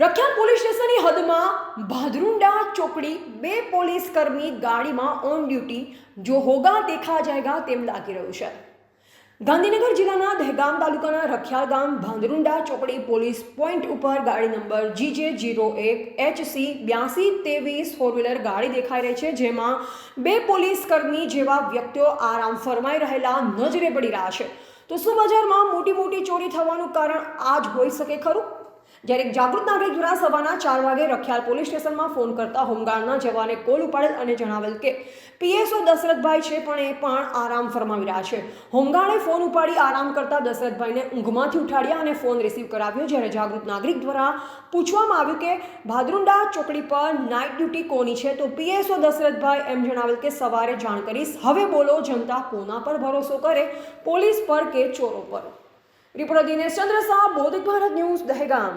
Rakhial police સ્ટેશનની હદમાં ભાદરુંડા ચોકડી બે પોલીસ કર્મી ગાડીમાં ઓન ડ્યુટી. જો હોગા દેખા જાયગા તેમ લાગી રહ્યું છે. ગાંધીનગર જિલ્લાના દહેગામ તાલુકાના રખિયાલ ગામ ભાંદરુંડા ચોકડી પોલીસ પોઈન્ટ ઉપર ગાડી નંબર જીજે જીરો એક એચસી બ્યાસી ત્રેવીસ ફોર વ્હીલર ગાડી દેખાઈ રહી છે, જેમાં બે પોલીસ કર્મી જેવા વ્યક્તિઓ આરામ ફરમાઈ રહેલા નજરે પડી રહ્યા છે. તો શું બજારમાં મોટી મોટી ચોરી થવાનું કારણ આ જ હોઈ શકે ખરું? જ્યારે એક જાગૃત નાગરિક દ્વારા સવારના ચાર વાગે રખિયાલ પોલીસ સ્ટેશનમાં ફોન કરતા હોમગાર્ડના જવાને કોલ ઉપાડેલ અને જણાવેલ કે, પીએસઓ દશરથભાઈ છે, પણ એ પણ આરામ ફરમાવી રહ્યા છે. હોમગાર્ડે ફોન ઉપાડી આરામ કરતા દશરથભાઈને ઊંઘમાંથી ઉઠાડ્યા અને ફોન રિસીવ કરાવ્યો, જ્યારે જાગૃત નાગરિક દ્વારા પૂછવામાં આવ્યું કે, ભાદરુંડા ચોકડી પર નાઇટ ડ્યુટી કોની છે? તો પીએસઓ દશરથભાઈ એમ જણાવેલ કે, સવારે જાણ કરીશ. હવે બોલો, જનતા કોના પર ભરોસો કરે? પોલીસ પર કે ચોરો પર? Reporter Dinesh Chandra Shah, Bodhik Bharat news Dahegam.